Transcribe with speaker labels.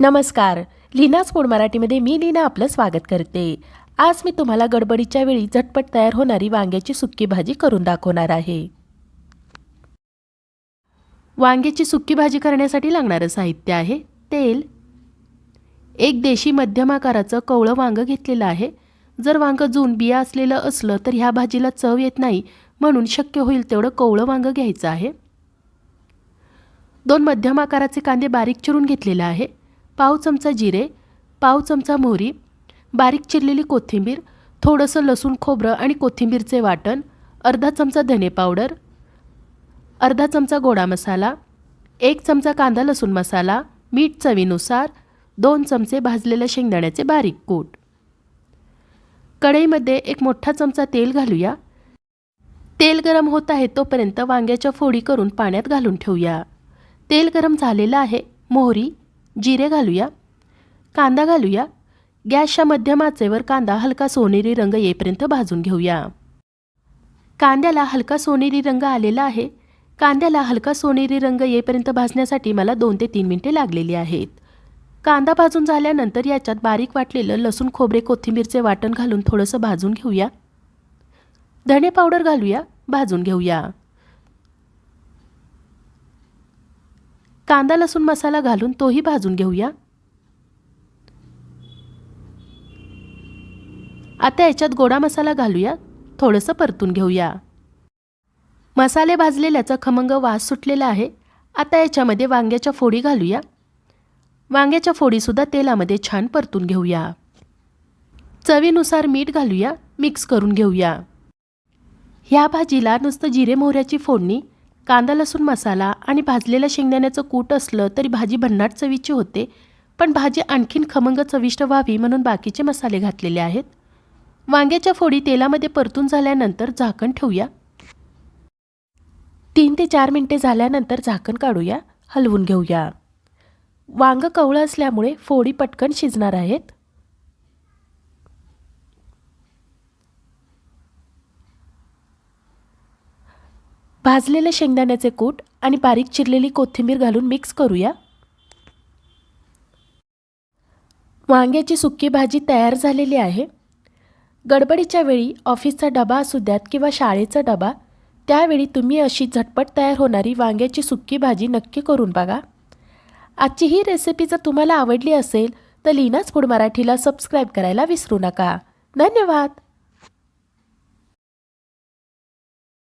Speaker 1: नमस्कार लीना स्पोड मराठीमध्ये मी लीना आपलं स्वागत करते. आज मी तुम्हाला गडबडीच्या वेळी झटपट तयार होणारी वांग्याची सुक्की भाजी करून दाखवणार आहे. वांग्याची सुक्की भाजी करण्यासाठी लागणारं साहित्य आहे तेल. एक देशी मध्यम आकाराचं कवळं वांगं घेतलेलं आहे. जर वांगं जून बिया असलेलं असलं तर ह्या भाजीला चव येत नाही म्हणून शक्य होईल तेवढं कवळं वांगं घ्यायचं आहे. दोन मध्यम आकाराचे कांदे बारीक चिरून घेतलेलं आहे. पाव चमचा जिरे पाव चमचा मोहरी बारीक चिरलेली कोथिंबीर थोडंसं लसूण खोबरं आणि कोथिंबीरचे वाटण अर्धा चमचा धने पावडर अर्धा चमचा गोडा मसाला एक चमचा कांदा लसूण मसाला मीठ चवीनुसार दोन चमचे भाजलेल्या शेंगदाण्याचे बारीक कूट. कढईमध्ये एक मोठा चमचा तेल घालूया. तेल गरम होत आहे तोपर्यंत वांग्याच्या फोडी करून पाण्यात घालून ठेवूया. तेल गरम झालेलं आहे मोहरी जिरे घालूया कांदा घालूया गॅसच्या मध्यम आचेवर कांदा हलका सोनेरी रंग येईपर्यंत भाजून घेऊया. कांद्याला हलका सोनेरी रंग आलेला आहे. कांद्याला हलका सोनेरी रंग येईपर्यंत भाजण्यासाठी मला दोन ते तीन मिनटे लागलेली आहेत. कांदा भाजून झाल्यानंतर याच्यात बारीक वाटलेलं लसूण खोबरे कोथिंबीरचे वाटण घालून थोडंसं भाजून घेऊया. धणे पावडर घालूया भाजून घेऊया. कांदा लसूण मसाला घालून तोही भाजून घेऊया. आता याच्यात गोडा मसाला घालूया. थोडंसं परतून घेऊया. मसाले भाजलेल्याचा खमंग वास सुटलेला आहे. आता याच्यामध्ये वांग्याच्या फोडी घालूया. वांग्याच्या फोडीसुद्धा तेलामध्ये छान परतून घेऊया. चवीनुसार मीठ घालूया. मिक्स करून घेऊया. ह्या भाजीला नुसतं जिरे मोहऱ्याची फोडणी कांदा लसूण मसाला आणि भाजलेलं शेंगदाण्याचं कूट असलं तरी भाजी भन्नाट चवीची होते पण भाजी आणखीन खमंग चविष्ट व्हावी म्हणून बाकीचे मसाले घातलेले आहेत. वांग्याच्या फोडी तेलामध्ये परतून झाल्यानंतर झाकण ठेवूया. तीन ते चार मिनटे झाल्यानंतर झाकण काढूया हलवून घेऊया. वांगं कवळं असल्यामुळे फोडी पटकन शिजणार आहेत. भाजलेले शेंगदाण्याचे कूट आणि बारीक चिरलेली कोथिंबीर घालून मिक्स करूया. वांग्याची सुक्की भाजी तयार झालेली आहे. गडबडीच्या वेळी ऑफिसचा डबा असू द्यात किंवा शाळेचा डबा त्यावेळी तुम्ही अशी झटपट तयार होणारी वांग्याची सुक्की भाजी नक्की करून बघा. आजची ही रेसिपी जर तुम्हाला आवडली असेल तर लीनाच फूड मराठीला सबस्क्राईब करायला विसरू नका. धन्यवाद!